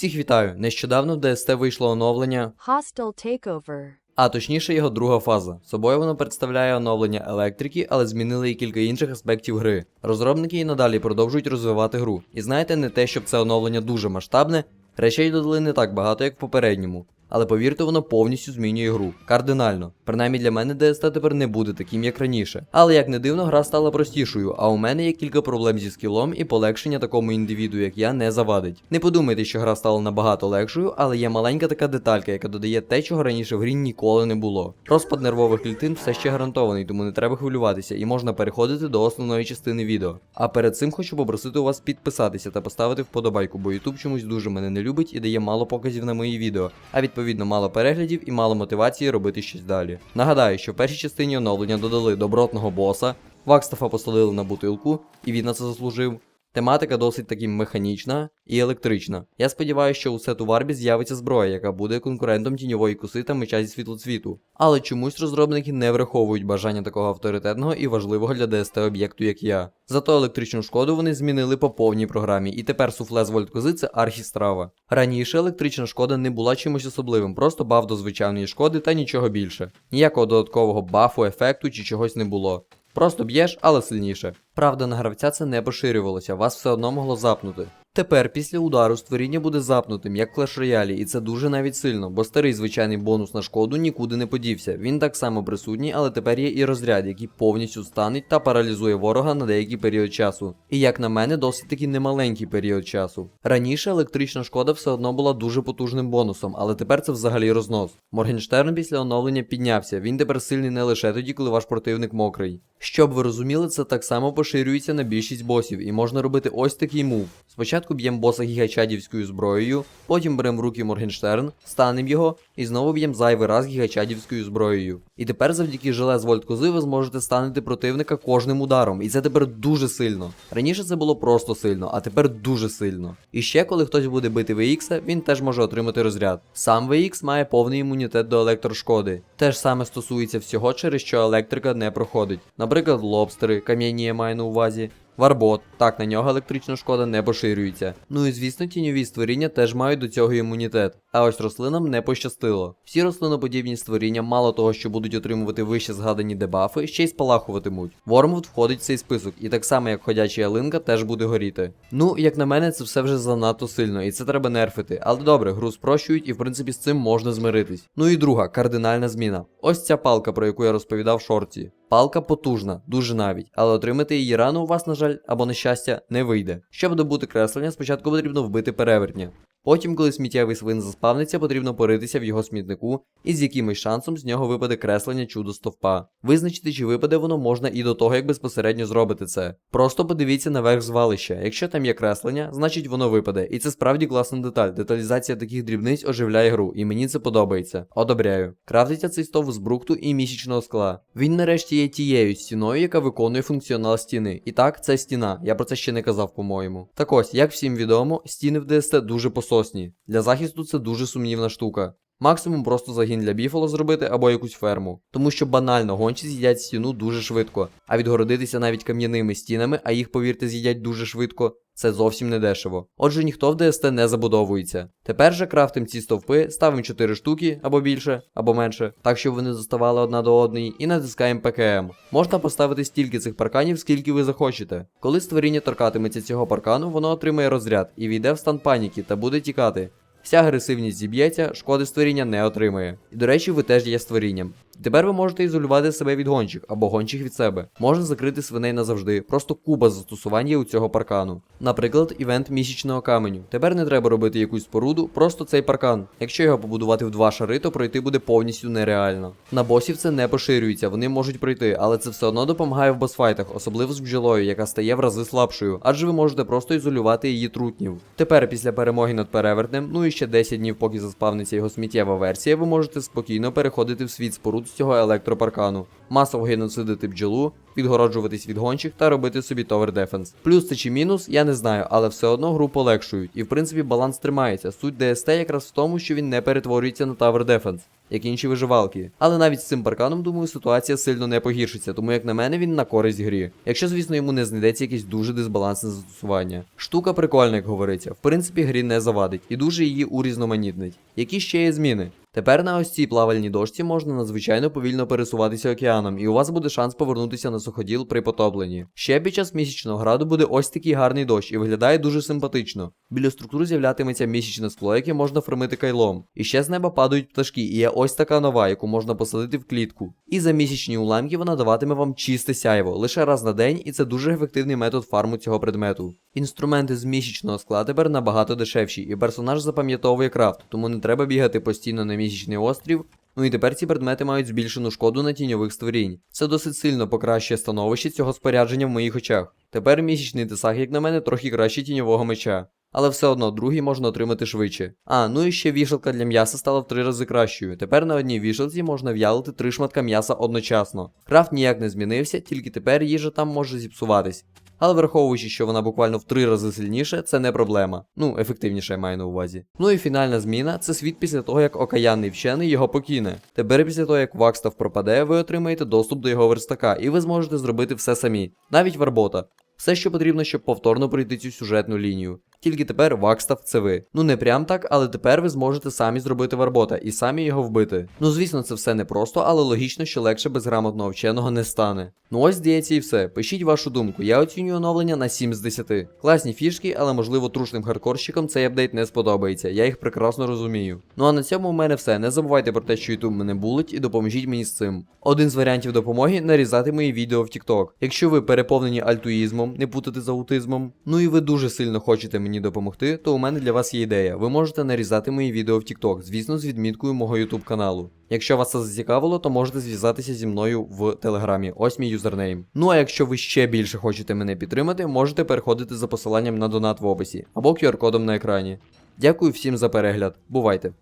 Всіх вітаю! Нещодавно в DST вийшло оновлення, Hostile takeover. а точніше його друга фаза. Собою воно представляє оновлення електрики, але змінили і кілька інших аспектів гри. Розробники і надалі продовжують розвивати гру. І знаєте, не те, щоб це оновлення дуже масштабне, речей додали не так багато, як в попередньому. Але повірте, воно повністю змінює гру. Кардинально. Принаймні для мене DST тепер не буде таким, як раніше. Але як не дивно, гра стала простішою, а у мене є кілька проблем зі скілом і полегшення такому індивіду, як я, не завадить. Не подумайте, що гра стала набагато легшою, але є маленька така деталька, яка додає те, чого раніше в грі ніколи не було. Розпад нервових клітин все ще гарантований, тому не треба хвилюватися і можна переходити до основної частини відео. А перед цим хочу попросити у вас підписатися та поставити вподобайку, бо YouTube чомусь дуже мене не любить і дає мало показів на мої відео, а відповідно мало переглядів і мало мотивації робити щось далі. Нагадаю, що в першій частині оновлення додали добротного боса, Вакстафа посадили на бутилку, і він на це заслужив. Тематика досить таки механічна і електрична. Я сподіваюся, що у сету Варбі з'явиться зброя, яка буде конкурентом тіньової коси та меча зі світлоцвіту. Але чомусь розробники не враховують бажання такого авторитетного і важливого для ДСТ об'єкту, як я. Зато електричну шкоду вони змінили по повній програмі, і тепер суфле з вольткози це архістрава. Раніше електрична шкода не була чимось особливим, просто баф до звичайної шкоди та нічого більше. Ніякого додаткового бафу, ефекту чи чогось не було. Просто б'єш, але сильніше. Правда, на гравця це не поширювалося, вас все одно могло запнути. Тепер після удару створіння буде запнутим, як Clash Royale, і це дуже навіть сильно, бо старий звичайний бонус на шкоду нікуди не подівся. Він так само присутній, але тепер є і розряд, який повністю станить та паралізує ворога на деякий період часу. І як на мене, досить таки немаленький період часу. Раніше електрична шкода все одно була дуже потужним бонусом, але тепер це взагалі рознос. Моргенштерн після оновлення піднявся. Він тепер сильний не лише тоді, коли ваш противник мокрий. Щоб ви розуміли, це так само поширюється на більшість босів, і можна робити ось такий мув. Спочатку б'ємо боса гігачадівською зброєю, потім беремо в руки Моргенштерн, станемо його і знову б'ємо зайвий раз гігачадівською зброєю. І тепер завдяки желе з вольткози ви зможете станити противника кожним ударом, і це тепер дуже сильно. Раніше це було просто сильно, а тепер дуже сильно. І ще коли хтось буде бити VX, він теж може отримати розряд. Сам VX має повний імунітет до електрошкоди. Те ж саме стосується всього, через що електрика не проходить. Наприклад, лобстери, кам'яні я маю на увазі. Варбот, так на нього електрична шкода не поширюється. Ну і звісно, тіньові створіння теж мають до цього імунітет. А ось рослинам не пощастило. Всі рослиноподібні створіння, мало того, що будуть отримувати вище згадані дебафи, ще й спалахуватимуть. Вормвуд входить в цей список, і так само як ходяча ялинка теж буде горіти. Ну, як на мене, це все вже занадто сильно, і це треба нерфити. Але добре, гру спрощують, і в принципі з цим можна змиритись. Ну і друга кардинальна зміна. Ось ця палка, про яку я розповідав в шорті. Палка потужна, дуже навіть, але отримати її рано у вас, на жаль, або на щастя, не вийде. Щоб добути креслення, спочатку потрібно вбити перевертня. Потім, коли сміттєвий свин заспавниться, потрібно поритися в його смітнику, і з якимось шансом з нього випаде креслення чудо стовпа. Визначити, чи випаде воно можна і до того, як безпосередньо зробити це. Просто подивіться на верх звалища. Якщо там є креслення, значить воно випаде. І це справді класна деталь. Деталізація таких дрібниць оживляє гру, і мені це подобається. Одобряю. Крафтиться цей стов з брухту і місячного скла. Він нарешті є тією стіною, яка виконує функціонал стіни. І так, це стіна. Я про це ще не казав, по-моєму. Так ось, як всім відомо, стіни в DST дуже пососні. Для захисту це дуже сумнівна штука. Максимум просто загін для біфало зробити або якусь ферму. Тому що банально гончі з'їдять стіну дуже швидко, а відгородитися навіть кам'яними стінами, а їх, повірте, з'їдять дуже швидко. Це зовсім не дешево. Отже, ніхто в ДСТ не забудовується. Тепер же крафтим ці стовпи, ставимо 4 штуки або більше, або менше, так щоб вони доставали одна до одної, і натискаємо ПКМ. Можна поставити стільки цих парканів, скільки ви захочете. Коли створіння торкатиметься цього паркану, воно отримає розряд і війде в стан паніки та буде тікати. Вся агресивність зіб'ється, шкоди створіння не отримує. І до речі, ви теж є створінням. Тепер ви можете ізолювати себе від гончих або гончих від себе. Можна закрити свиней назавжди, просто куба застосувань є у цього паркану. Наприклад, івент місячного каменю. Тепер не треба робити якусь споруду, просто цей паркан. Якщо його побудувати в два шари, то пройти буде повністю нереально. На босів це не поширюється, вони можуть пройти, але це все одно допомагає в босфайтах, особливо з бджолою, яка стає в рази слабшою, адже ви можете просто ізолювати її трутнів. Тепер, після перемоги над перевертнем, ну і ще 10 днів, поки заспавниться його сміттєва версія, ви можете спокійно переходити в світ споруд з цього електропаркану, масово геноцидити бджолу, відгороджуватись від гончих та робити собі товер дефенс. Плюс це чи мінус, я не знаю, але все одно гру полегшують, і в принципі баланс тримається. Суть DST якраз в тому, що він не перетворюється на Tower Defense. як інші виживалки. Але навіть з цим парканом, думаю, ситуація сильно не погіршиться, тому як на мене він на користь грі. Якщо, звісно, йому не знайдеться якесь дуже дисбалансне застосування. Штука прикольна, як говориться. В принципі, грі не завадить і дуже її урізноманітнить. Які ще є зміни? Тепер на ось цій плавальній дошці можна надзвичайно повільно пересуватися океаном, і у вас буде шанс повернутися на суходіл при потопленні. Ще під час місячного граду буде ось такий гарний дощ і виглядає дуже симпатично. Біля структур з'являтиметься місячне скло, яке можна формити кайлом. І ще з неба падають пташки, і є ось така нова, яку можна посадити в клітку. І за місячні уламки вона даватиме вам чисте сяйво лише раз на день, і це дуже ефективний метод фарму цього предмету. Інструменти з місячного скла тепер набагато дешевші, і персонаж запам'ятовує крафт, тому не треба бігати постійно на місячний острів. Ну і тепер ці предмети мають збільшену шкоду на тіньових створінь. Це досить сильно покращує становище цього спорядження в моїх очах. Тепер місячний тесак, як на мене, трохи краще тіньового меча. Але все одно другий можна отримати швидше. А, ну і ще вішалка для м'яса стала в три рази кращою. Тепер на одній вішалці можна в'ялити три шматка м'яса одночасно. Крафт ніяк не змінився, тільки тепер їжа там може зіпсуватись. Але враховуючи, що вона буквально в три рази сильніше, це не проблема. Ну, ефективніше я маю на увазі. Ну і фінальна зміна це світ після того, як окаянний вчений його покине. Тепер після того, як Вакстав пропаде, ви отримаєте доступ до його верстака, і ви зможете зробити все самі, навіть варбота. Все, що потрібно, щоб повторно пройти цю сюжетну лінію. Тільки тепер Вакстав це ви. Ну не прям так, але тепер ви зможете самі зробити варбота і самі його вбити. Ну звісно, це все непросто, але логічно, що легше без грамотного вченого не стане. Ну ось здається і все. Пишіть вашу думку. Я оцінюю оновлення на 7 з 10. Класні фішки, але можливо трушним хардкорщикам цей апдейт не сподобається. Я їх прекрасно розумію. Ну а на цьому у мене все. Не забувайте про те, що YouTube мене булить, і допоможіть мені з цим. Один з варіантів допомоги нарізати мої відео в TikTok. Якщо ви переповнені альтуїзмом, не путати з аутизмом. Ну і ви дуже сильно хочете мені допомогти, то у мене для вас є ідея. Ви можете нарізати мої відео в TikTok, звісно, з відміткою мого YouTube каналу. Якщо вас це зацікавило, то можете зв'язатися зі мною в телеграмі. Ось мій юзернейм. Ну а якщо ви ще більше хочете мене підтримати, можете переходити за посиланням на донат в описі або QR-кодом на екрані. Дякую всім за перегляд. Бувайте!